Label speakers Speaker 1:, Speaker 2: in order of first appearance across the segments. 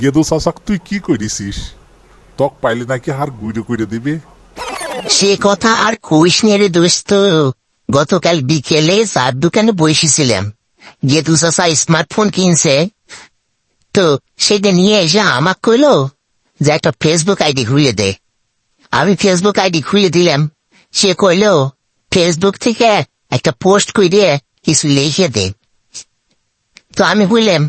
Speaker 1: গেদু চাচাক, তুই কি করিছিস তক পাইলে নাকি হার গুইরে কইরে দিবে।
Speaker 2: সে কথা আর কইস নে রে দোস্ত। গতকাল বিকেলে চার দোকানে বসেছিলাম। গেতু চাচা স্মার্টফোন কিনছে। তো সেটা নিয়ে এসে আমাক কইলো যে একটা ফেসবুক আইডি খুলে দে। আমি ফেসবুক আইডি খুলে দিলাম। সে কইলো, ফেসবুক থেকে একটা পোস্ট করে কিছু লিখে দে। তো আমি বললাম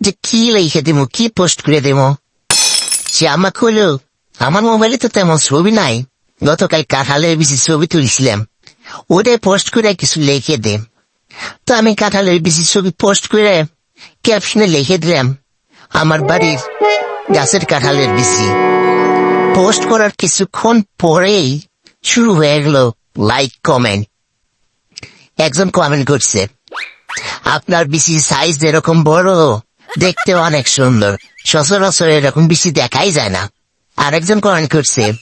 Speaker 2: যে কি লিখে দেবো, কি পোস্ট করে দেবো? সে কইলো আমার মোবাইলে তো তেমন ছবি নাই। গতকাল কাঁঠালের বেশি ছবি তুলছিলাম। ওটাই পোস্ট করে কিছু লিখে দে। তো আমি কাঁঠালের বেশি ছবি পোস্ট করে ক্যাপশনে লিখে দিলাম, আমার বাড়ির গাছের কাঁঠালের বেশি পোস্ট করার কিছুক্ষণ পরেই শুরু হয়ে গেল লাইক কমেন্ট একজন কমেন্ট করছে, আপনার বিসি সাইজ এরকম বড়? দেখতে অনেক সুন্দর। সচরাচর এরকম বিসি দেখাই যায় না। আরেকজন কমেন্ট করছে,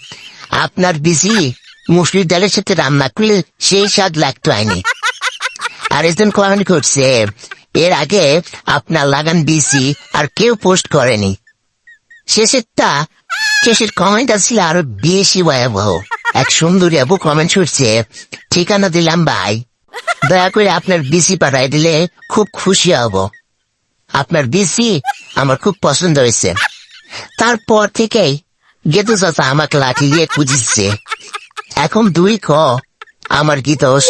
Speaker 2: আপনার বিসি মুসলির ডালের সাথে রান্না করলে সেই স্বাদ লাগতো আইনি। আরেকজন কমেন্ট করছে, এর আগে আপনার লাগান বিসি আর কেউ পোস্ট করেনি। শেষেরটা, শেষের কমেন্ট আসলে আরও বেশি ভয়াবহ। এক সুন্দরী আপু কমেন্ট করছে, ঠিকানা দিলাম, ভাই। দয়া করে আপনার বিসি পাঠাই দিলে খুব খুশি হব। আপনার বিসি আমার খুব পছন্দ হয়েছে। তারপর থেকেই গেতু চাচা আমাকে লাঠি দিয়ে খুঁজিচ্ছে এখন দুই ক, আমার গীত দোষ